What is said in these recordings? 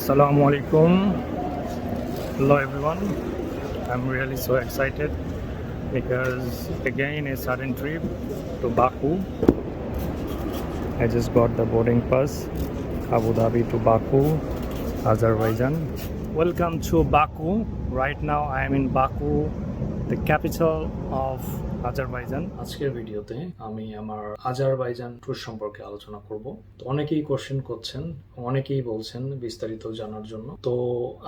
Assalamu alaikum. Hello everyone. I'm really so excited because again a sudden trip to Baku. I just got the boarding pass Abu Dhabi to Baku, Azerbaijan. Welcome to Baku. Right now I am in Baku, the capital of Azerbaijan. আজকের ভিডিওতে আমি আমার Azerbaijan tour সম্পর্কে আলোচনা করব। তো অনেকেই question করছেন, অনেকেই বলছেন বিস্তারিত জানার জন্য। তো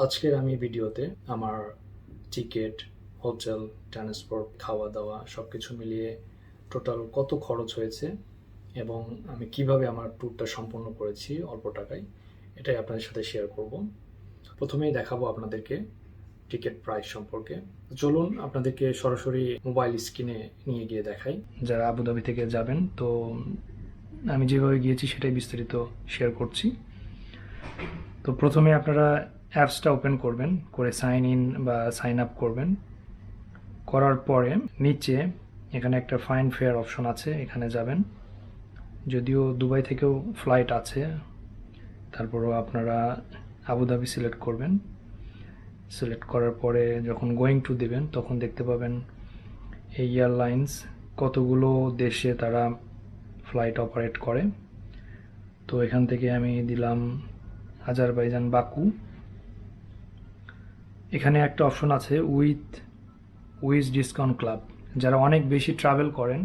আজকের আমি ভিডিওতে আমার টিকিট হোটেল ট্রান্সপোর্ট খাওয়া দাওয়া সবকিছু মিলিয়ে টোটাল কত খরচ হয়েছে এবং আমি কীভাবে আমার ট্যুরটা সম্পন্ন করেছি অল্প টাকায়, এটাই আপনাদের সাথে শেয়ার করব। প্রথমেই দেখাবো আপনাদেরকে টিকিট প্রাইস সম্পর্কে। চলুন আপনাদেরকে সরাসরি মোবাইল স্ক্রিনে নিয়ে গিয়ে দেখাই। যারা আবুধাবি থেকে যাবেন, তো আমি যেভাবে গিয়েছি সেটাই বিস্তারিত শেয়ার করছি। তো প্রথমে আপনারা অ্যাপসটা ওপেন করবেন, করে সাইন ইন বা সাইন আপ করবেন। করার পরে নিচে এখানে একটা ফাইন ফেয়ার অপশন আছে, এখানে যাবেন। যদিও দুবাই থেকেও ফ্লাইট আছে, তারপরও আপনারা আবুধাবি সিলেক্ট করবেন। সিলেক্ট করার পরে যখন গোয়িং টু দেবেন, তখন দেখতে পাবেন এই এয়ারলাইন্স কতগুলো দেশে তারা ফ্লাইট অপারেট করে। তো এখান থেকে আমি দিলাম আজারবাইজান, বাকু। এখানে একটা অপশন আছে উইথ উইথ ডিসকাউন্ট ক্লাব যারা অনেক বেশি ট্রাভেল করেন,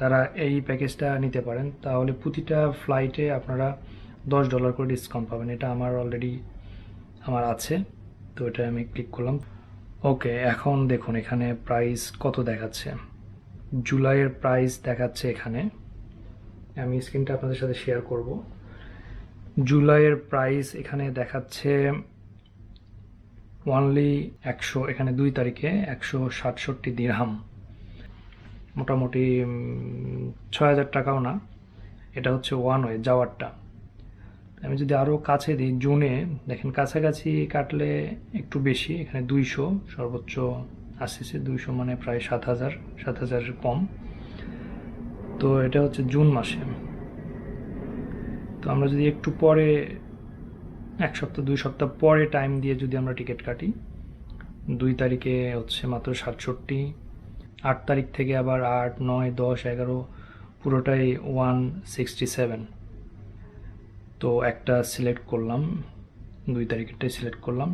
তারা এই প্যাকেজটা নিতে পারেন। তাহলে প্রতিটা ফ্লাইটে আপনারা দশ ডলার করে ডিসকাউন্ট পাবেন। এটা আমার অলরেডি আমার আছে। তো এটা আমি ক্লিক করলাম। ওকে এখন দেখুন এখানে প্রাইস কত দেখাচ্ছে। জুলাইয়ের প্রাইস দেখাচ্ছে এখানে। আমি স্ক্রিনটা আপনাদের সাথে শেয়ার করব। জুলাইয়ের প্রাইস এখানে দেখাচ্ছে ওয়ানলি একশো, এখানে দুই তারিখে একশো সাতষট্টি দিরহাম মোটামুটি ছয় হাজার টাকাও না। এটা হচ্ছে ওয়ান ওয়ে যাওয়ারটা। আমি যদি আরও কাছে দিই, জুনে, দেখেন কাছাকাছি কাটলে একটু বেশি, এখানে দুইশো, সর্বোচ্চ আসছে দুইশো মানে প্রায় সাত হাজার, সাত হাজারের কম। তো এটা হচ্ছে জুন মাসে। তো আমরা যদি একটু পরে, এক সপ্তাহ, দুই সপ্তাহ পরে টাইম দিয়ে যদি আমরা টিকিট কাটি, দুই তারিখে হচ্ছে মাত্র সাতষট্টি, আট তারিখ থেকে আবার আট, নয়, দশ, এগারো, পুরোটাই ওয়ান সিক্সটি সেভেন। তো একটা সিলেক্ট করলাম, দুই তারিখেরটাই সিলেক্ট করলাম।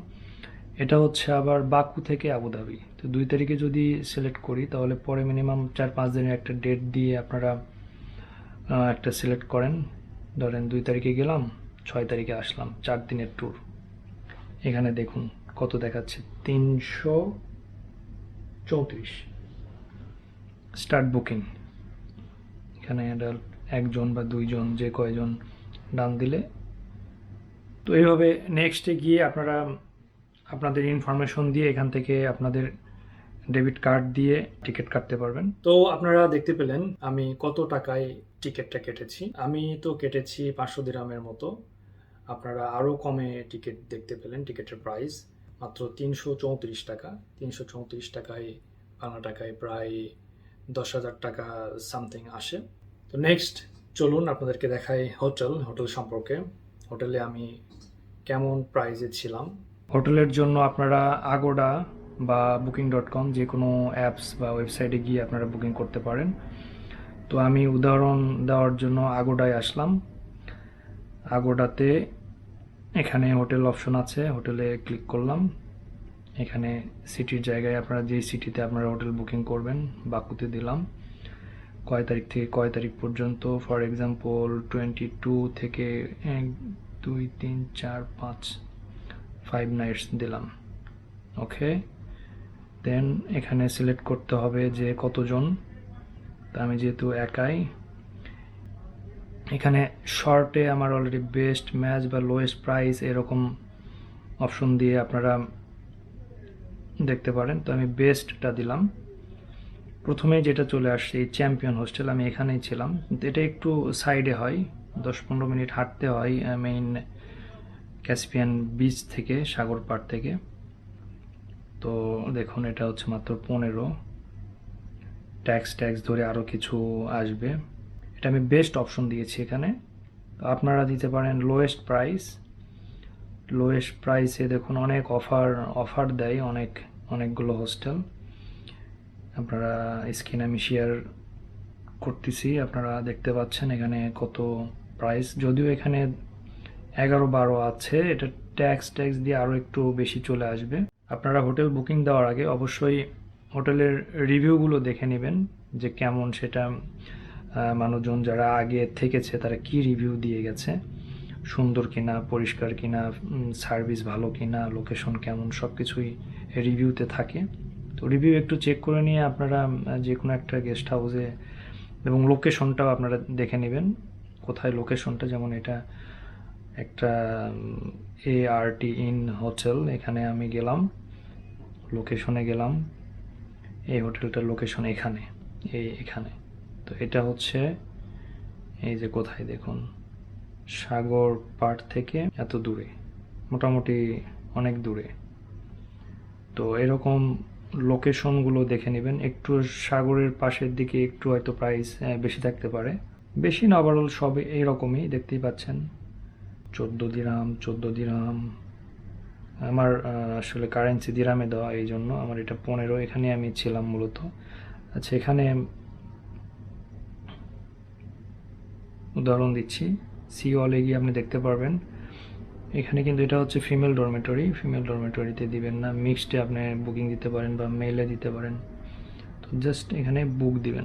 এটা হচ্ছে আবার বাকু থেকে আবুধাবি তো দুই তারিখে যদি সিলেক্ট করি, তাহলে পরে মিনিমাম চার পাঁচ দিনের একটা ডেট দিয়ে আপনারা একটা সিলেক্ট করেন। ধরেন দুই তারিখে গেলাম, ছয় তারিখে আসলাম, চার দিনের ট্যুর এখানে দেখুন কত দেখাচ্ছে, তিনশো চৌত্রিশ। স্টার্ট বুকিং এখানে একজন বা দুইজন, যে কয়জন ডান দিলে। তো এইভাবে নেক্সটে গিয়ে আপনারা আপনাদের ইনফরমেশন দিয়ে এখান থেকে আপনাদের ডেবিট কার্ড দিয়ে টিকিট কাটতে পারবেন। তো আপনারা দেখতে পেলেন আমি কত টাকায় টিকিটটা কেটেছি। আমি তো কেটেছি পাঁচশো দিরামের মতো। আপনারা আরও কমে টিকিট দেখতে পেলেন টিকিটের প্রাইস মাত্র তিনশো চৌত্রিশ টাকা। তিনশো চৌত্রিশ টাকায় বাংলা টাকায় প্রায় দশ হাজার টাকা সামথিং আসে। তো নেক্সট চলুন আপনাদেরকে দেখাই হোটেল হোটেল সম্পর্কে। হোটেলে আমি কেমন প্রাইজে ছিলাম? হোটেলের জন্য আপনারা আগোডা বা বুকিং ডট কম যে কোনো অ্যাপস বা ওয়েবসাইটে গিয়ে আপনারা বুকিং করতে পারেন। তো আমি উদাহরণ দেওয়ার জন্য আগোডায় আসলাম। আগোডাতে এখানে হোটেল অপশন আছে, হোটেলে ক্লিক করলাম। এখানে সিটির জায়গায় আপনারা যেই সিটিতে আপনারা হোটেল বুকিং করবেন, বাকুতে দিলাম। কয় তারিখ থেকে কয় তারিখ পর্যন্ত? ফর এক্সাম্পল টোয়েন্টি টু থেকে এক, দুই, তিন, চার, পাঁচ ফাইভ নাইটস দিলাম। ওকে দেন এখানে সিলেক্ট করতে হবে যে কতজন। তা আমি যেহেতু একাই। এখানে শর্টে আমার অলরেডি বেস্ট ম্যাচ বা লোয়েস্ট প্রাইস এরকম অপশন দিয়ে আপনারা দেখতে পারেন। তো আমি বেস্টটা দিলাম। প্রথমে যেটা চলে আসছে, এই চ্যাম্পিয়ন হোস্টেল আমি এখানেই ছিলাম। এটা একটু সাইডে হয় দশ পনেরো মিনিট হাঁটতে হয় মেইন ক্যাসপিয়ান বিচ থেকে সাগর পাড় থেকে। তো দেখুন, এটা হচ্ছে মাত্র পনেরো। ট্যাক্স ট্যাক্স ধরে আরও কিছু আসবে। এটা আমি বেস্ট অপশন দিয়েছি এখানে। আপনারা দিতে পারেন লোয়েস্ট প্রাইস লোয়েস্ট প্রাইসে দেখুন, অনেক অফার অফার দেয় অনেক, অনেকগুলো হোস্টেল আপনারা স্ক্রিন আমি শেয়ার করতেছি, আপনারা দেখতে পাচ্ছেন এখানে কত প্রাইস যদিও এখানে এগারো বারো আছে, এটা ট্যাক্স ট্যাক্স দিয়ে আরও একটু বেশি চলে আসবে। আপনারা হোটেল বুকিং দেওয়ার আগে অবশ্যই হোটেলের রিভিউগুলো দেখে নেবেন যে কেমন সেটা মানুষজন যারা আগে থেকেছে, তারা কি রিভিউ দিয়ে গেছে। সুন্দর কিনা, পরিষ্কার কিনা সার্ভিস ভালো কিনা লোকেশন কেমন সব কিছুই রিভিউতে থাকে। তো রিভিউ একটু চেক করে নিয়ে আপনারা যে কোনো একটা গেস্ট হাউসে এবং লোকেশনটাও আপনারা দেখে নেবেন। কোথায় লোকেশনটা যেমন এটা একটা এ আর টি ইন হোটেল এখানে আমি গেলাম লোকেশনে গেলাম। এই হোটেলটার লোকেশন এখানে, এই এখানে। তো এটা হচ্ছে, এই যে কোথায় দেখুন, সাগর পাড় থেকে এত দূরে, মোটামুটি অনেক দূরে। তো এরকম লোকেশনগুলো দেখে নেবেন। একটু সাগরের পাশের দিকে একটু হয়তো প্রাইস বেশি থাকতে পারে। বেশি না ওভারঅল সব এইরকমই দেখতেই পাচ্ছেন। চোদ্দ দিরাম চোদ্দ দিরাম। আমার আসলে কারেন্সি দিরামে দেওয়া এই জন্য আমার এটা পনেরো, এখানে আমি ছিলাম মূলত। আচ্ছা এখানে উদাহরণ দিচ্ছি। সি ওয়ালে গিয়ে আপনি দেখতে পারবেন। এখানে কিন্তু এটা হচ্ছে ফিমেল ডরমেটরি ফিমেল ডরমেটরিতে দিবেন না। মিক্সডে আপনি বুকিং দিতে পারেন বা মেলে দিতে পারেন। তো জাস্ট এখানে বুক দিবেন।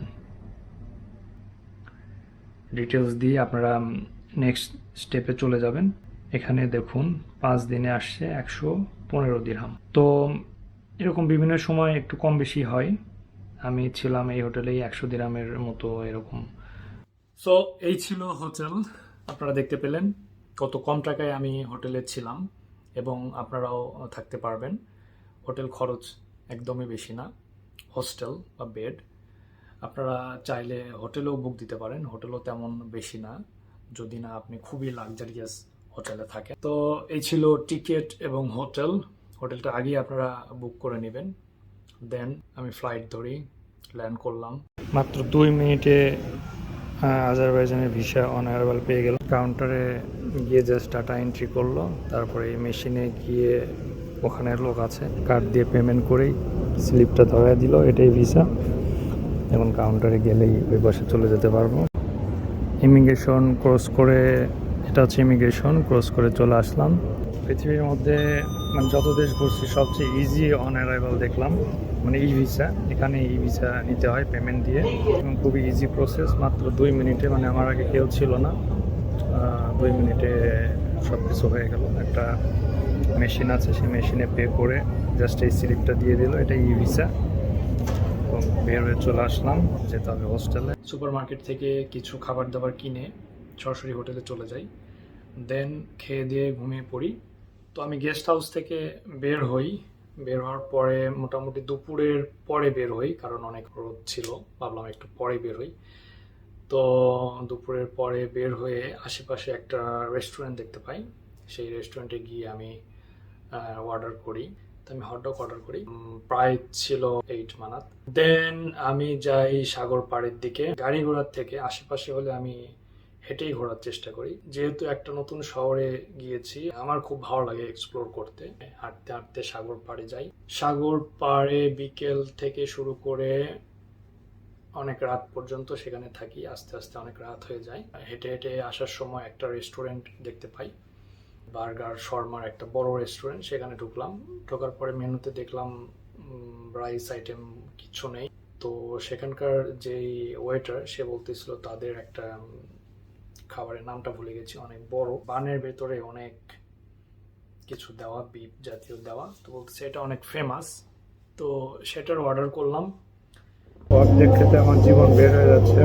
ডিটেলস দিয়ে আপনারা নেক্সট স্টেপে চলে যাবেন। এখানে দেখুন, পাঁচ দিনে আসছে একশো পনেরো দিরহাম তো এরকম বিভিন্ন সময় একটু কম বেশি হয়। আমি ছিলাম এই হোটেলেই একশো দিরামের মতো এরকম। সো এই ছিল হোটেল। আপনারা দেখতে পেলেন। কত কম টাকায় আমি হোটেলে ছিলাম এবং আপনারাও থাকতে পারবেন। হোটেল খরচ একদমই বেশি না, হোস্টেল বা বেড। আপনারা চাইলে হোটেলেও বুক দিতে পারেন, হোটেলও তেমন বেশি না, যদি না আপনি খুবই লাক্সারিয়াস হোটেলে থাকেন। তো এই ছিল টিকিট এবং হোটেল। হোটেলটা আগেই আপনারা বুক করে নেবেন। দেন আমি ফ্লাইট ধরি, ল্যান্ড করলাম। মাত্র দুই মিনিটে আজারবাইজানের ভিসা অনারেবল পেয়ে গেল কাউন্টারে গিয়ে জাস্ট ডাটা এন্ট্রি করল, তারপরে মেশিনে গিয়ে ওখানে লোক আছে কার্ড দিয়ে পেমেন্ট করেই স্লিপটা ধরায় দিল, এটাই ভিসা। এখন কাউন্টারে গেলেই ওই পাশে চলে যেতে পারব। ইমিগ্রেশন ক্রস করে, এটা হচ্ছে ইমিগ্রেশন ক্রস করে চলে আসলাম। পৃথিবীর মধ্যে মানে যত দেশ ঘুরছি, সবচেয়ে ইজি অন অ্যারাইভাল দেখলাম। মানে ই ভিসা এখানে ই ভিসা নিতে হয় পেমেন্ট দিয়ে। এবং খুবই ইজি প্রসেস মাত্র দুই মিনিটে মানে আমার আগে কেউ ছিল না। দুই মিনিটে সব কিছু হয়ে গেল। একটা মেশিন আছে, সেই মেশিনে পে করে জাস্ট এই স্লিপটা দিয়ে দিল। এটা ই ভিসা এবং বের হয়ে চলে আসলাম, যেতে হবে হোস্টেলে সুপার মার্কেট থেকে কিছু খাবার দাবার কিনে সরাসরি হোটেলে চলে যাই। দেন খেয়ে দিয়ে ঘুমিয়ে পড়ি। তো আমি গেস্ট হাউস থেকে বের হই। বের হওয়ার পরে মোটামুটি দুপুরের পরে বের হই, কারণ অনেক রোদ ছিল, ভাবলাম একটু পরে বের হই। তো দুপুরের পরে বের হয়ে আশেপাশে একটা রেস্টুরেন্ট দেখতে পাই। সেই রেস্টুরেন্টে গিয়ে আমি অর্ডার করি। তো আমি হটডগ অর্ডার করি। প্রায় ছিল এইট মানাত। দেন আমি যাই সাগর পাড়ের দিকে। গাড়ি ঘোড়ার থেকে আশেপাশে হলে আমি হেঁটেই ঘোরার চেষ্টা করি। যেহেতু একটা নতুন শহরে গিয়েছি, আমার খুব ভালো লাগে এক্সপ্লোর করতে। হাঁটতে হাঁটতে সাগর পাড়ে যাই। সাগর পাড়ে বিকেল থেকে শুরু করে অনেক রাত পর্যন্ত সেখানে থাকি। আস্তে আস্তে অনেক রাত হয়ে যায়। হেঁটে হেঁটে আসার সময় একটা রেস্টুরেন্ট দেখতে পাই। বার্গার শর্মার একটা বড় রেস্টুরেন্ট সেখানে ঢুকলাম। ঢোকার পরে মেনুতে দেখলাম রাইস আইটেম কিছু নেই। তো সেখানকার যেই ওয়েটার সে বলতেছিল, তাদের একটা খাবারের নামটা ভুলে গেছি অনেক বড় বানের ভেতরে অনেক কিছু দেওয়া বিপ জাতীয় দেওয়া। তো এটা অনেক ফেমাস তো সেটার অর্ডার করলাম। অর্ধেক খেতে আমার জীবন বের হয়ে যাচ্ছে।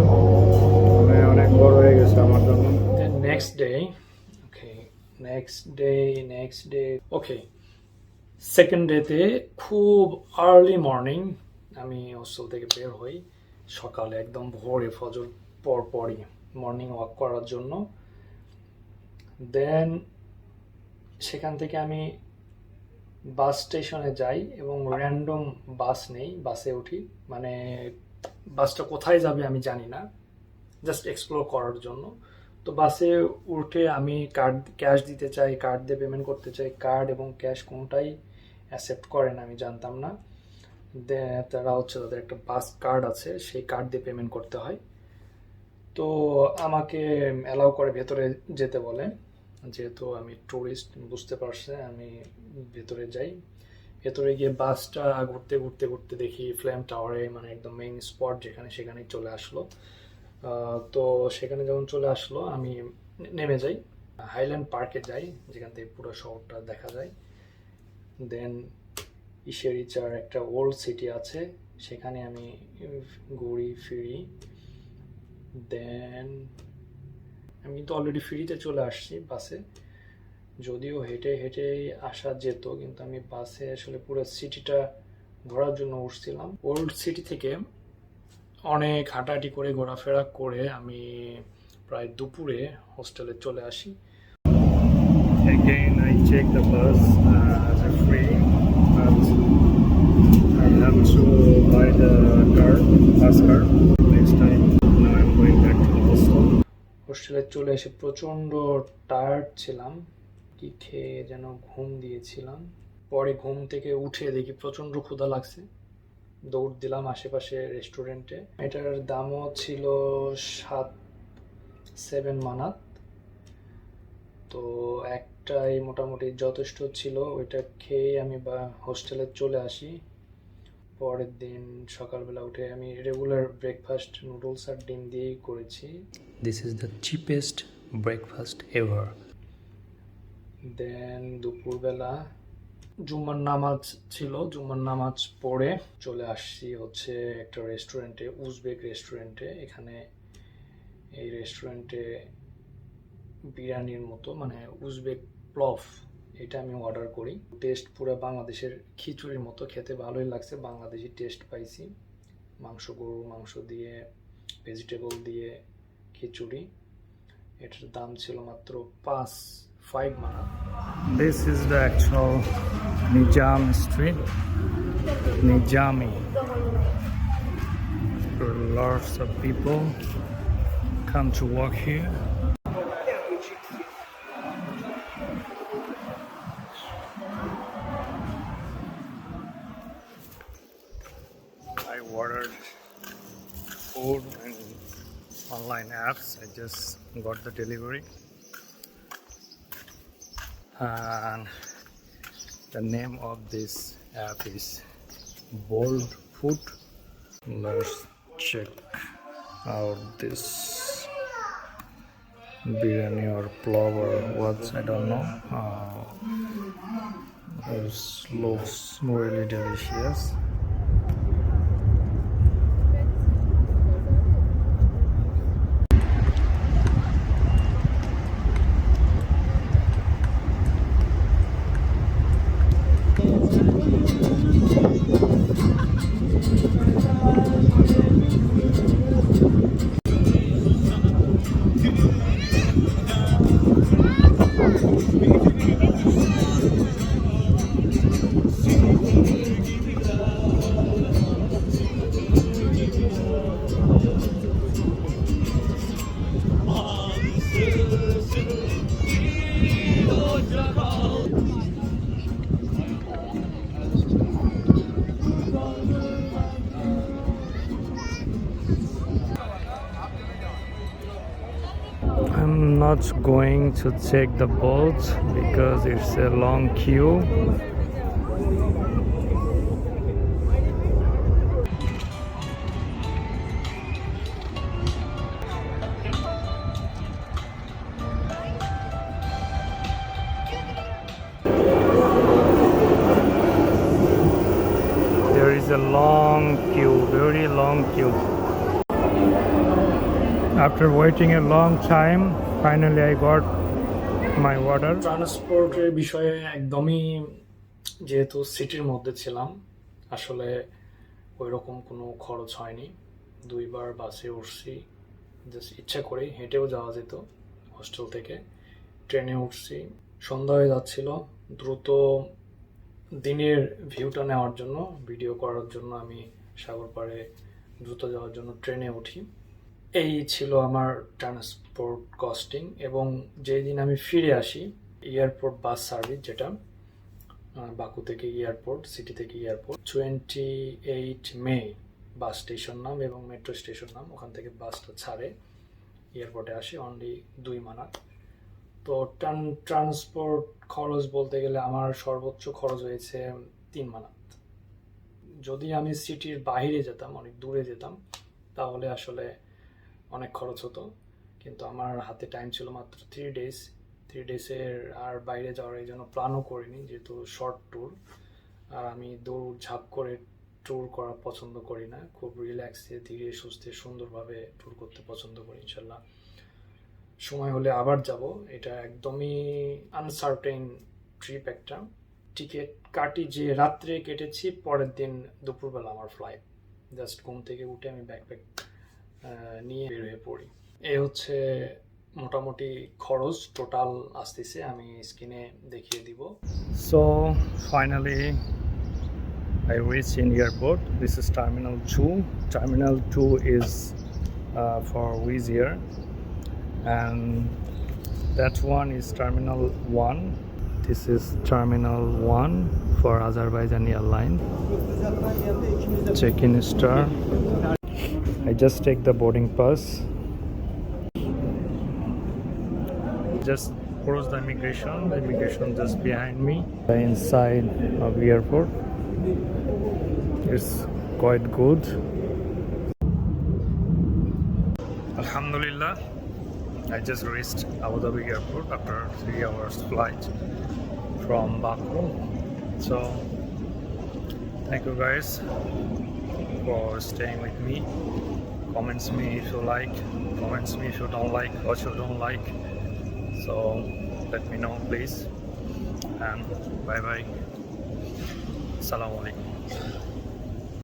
মানে অনেক বড় হয়ে গেছে আমার জন্য। Next day okay next day next day okay second ডেতে খুব আর্লি মর্নিং আমি হোস্টেল থেকে বের হই। সকালে একদম ভোরে ফজর পর পরই। মর্নিং ওয়াক করার জন্য। দেন সেখান থেকে আমি বাস স্টেশনে যাই এবং র্যান্ডম বাস নেই বাসে উঠি। মানে বাসটা কোথায় যাবে আমি জানি না। জাস্ট এক্সপ্লোর করার জন্য। তো বাসে উঠে আমি কার্ড ক্যাশ দিতে চাই কার্ড দিয়ে পেমেন্ট করতে চাই। কার্ড এবং ক্যাশ কোনটাই অ্যাকসেপ্ট করে না আমি জানতাম না। তারা হচ্ছে তাদের একটা বাস কার্ড আছে, সেই কার্ড দিয়ে পেমেন্ট করতে হয়। তো আমাকে অ্যালাউ করে ভেতরে যেতে বলে। যেহেতু আমি টুরিস্ট বুঝতে পারছে, আমি ভেতরে যাই। ভেতরে গিয়ে বাসটা ঘুরতে ঘুরতে ঘুরতে দেখি ফ্ল্যাম টাওয়ারে মানে একদম মেইন স্পট যেখানে সেখানে চলে আসলো। তো সেখানে যখন চলে আসলো, আমি নেমে যাই। হাইল্যান্ড পার্কে যাই, যেখান থেকে পুরো শহরটা দেখা যায়। দেন ইশেরিচার একটা ওল্ড সিটি আছে, সেখানে আমি ঘুরি, ফিরি। দেন আমি তো অলরেডি ফ্রিতে চলে আসছি বাসে যদিও হেঁটে হেঁটে আসা যেত কিন্তু আমি বাসে আসলে পুরো সিটিটা ঘোরার জন্য উঠছিলাম। ওল্ড সিটি থেকে অনেক হাঁটাহাঁটি করে ঘোরাফেরা করে আমি প্রায় দুপুরে হোস্টেলে চলে আসি। Again, I check the bus uh, a free, but I have to buy the card, bus card. হোস্টেলে চলে এসে প্রচণ্ড টায়ার্ড ছিলাম, কি খেয়ে যেন ঘুম দিয়েছিলাম। পরে ঘুম থেকে উঠে দেখি প্রচণ্ড ক্ষুধা লাগছে। দৌড় দিলাম আশেপাশে রেস্টুরেন্টে এটার দামও ছিল সাত সেভেন মানাত। তো একটাই মোটামুটি যথেষ্ট ছিল, ওইটা খেয়ে আমি বা হোস্টেলে চলে আসি। পরের দিন সকালবেলা উঠে আমি রেগুলার ব্রেকফাস্ট নুডলস আর ডিম দিয়েই করেছি। This is the cheapest breakfast ever then দুপুরবেলা জুম্মার নামাজ ছিল জুম্মার নামাজ পড়ে চলে আসছি হচ্ছে একটা রেস্টুরেন্টে উজবেক রেস্টুরেন্টে এখানে এই রেস্টুরেন্টে বিরিয়ানির মতো মানে উজবেক প্লফ এটা আমি অর্ডার করি। টেস্ট পুরো বাংলাদেশের খিচুড়ির মতো, খেতে ভালোই লাগছে। বাংলাদেশি টেস্ট পাইছি। মাংস গরু মাংস দিয়ে ভেজিটেবল দিয়ে খিচুড়ি। এটার দাম ছিল মাত্র পাঁচ ফাইভ মানা। This is the actual Nizam street Nizami lots of people come to walk here. Got the delivery. And the name of this app is Bold Food. Let's check out this biryani or plow or what I don't know. Uh, it looks really delicious. Not going to check the boats because it's a long queue. There is a long queue, very long queue. After waiting a long time, finally I got my water. ট্রান্সপোর্টের বিষয়ে একদমই যেহেতু সিটির মধ্যে ছিলাম, আসলে ওই রকম কোনো খরচ হয়নি। দুইবার বাসে উঠছি জাস্ট ইচ্ছা করেই হেঁটেও যাওয়া যেত হোস্টেল থেকে। ট্রেনে উঠছি, সন্ধ্যা হয়ে যাচ্ছিল, দ্রুত দিনের ভিউটা নেওয়ার জন্য ভিডিও করার জন্য আমি সাগর পাড়ে দ্রুত যাওয়ার জন্য ট্রেনে উঠি। এই ছিল আমার ট্রান্সপোর্ট কস্টিং এবং যেই দিন আমি ফিরে আসি এয়ারপোর্ট বাস সার্ভিস যেটা বাকু থেকে এয়ারপোর্ট সিটি থেকে airport twenty eight May bus station নাম এবং মেট্রো স্টেশন নাম, ওখান থেকে বাসটা ছাড়ে এয়ারপোর্টে আসে অনলি দুই মানাত তো ট্রান ট্রান্সপোর্ট খরচ বলতে গেলে আমার সর্বোচ্চ খরচ হয়েছে তিন মানাত যদি আমি সিটির বাইরে যেতাম, অনেক দূরে যেতাম, তাহলে আসলে অনেক খরচ হতো। কিন্তু আমার হাতে টাইম ছিল মাত্র থ্রি ডেজ থ্রি ডেজের আর বাইরে যাওয়ার এই জন্য প্ল্যানও করিনি, যেহেতু শর্ট ট্যুর আর আমি দৌড় ঝাঁপ করে ট্যুর করা পছন্দ করি না। খুব রিল্যাক্সে ধীরে সুস্থে সুন্দরভাবে ট্যুর করতে পছন্দ করি, ইনশাল্লাহ। সময় হলে আবার যাব। এটা একদমই আনসার্টেন ট্রিপ একটা। টিকিট কাটি যে রাত্রে কেটেছি, পরের দিন দুপুরবেলা আমার ফ্লাইট জাস্ট ঘুম থেকে উঠে আমি ব্যাকপ্যাক নিয়ে বের পড়ি। এ হচ্ছে মোটামুটি খরচ টোটাল আসতেছে, আমি স্ক্রিনে দেখিয়ে দিব। So finally I which in airport this is terminal two terminal two is for Wizz Air and that one is terminal one this is terminal one for Azerbaijan airline check in star I just take the boarding pass. Just cross the immigration. The immigration just behind me. Inside of the airport. It's quite good. Alhamdulillah, I just reached Abu Dhabi airport after three hours flight from Baku. So, thank you guys for staying with me. Comments me if you like, comments me if you don't like, what you don't like. So, let me know please. And bye bye. Assalamu alaikum.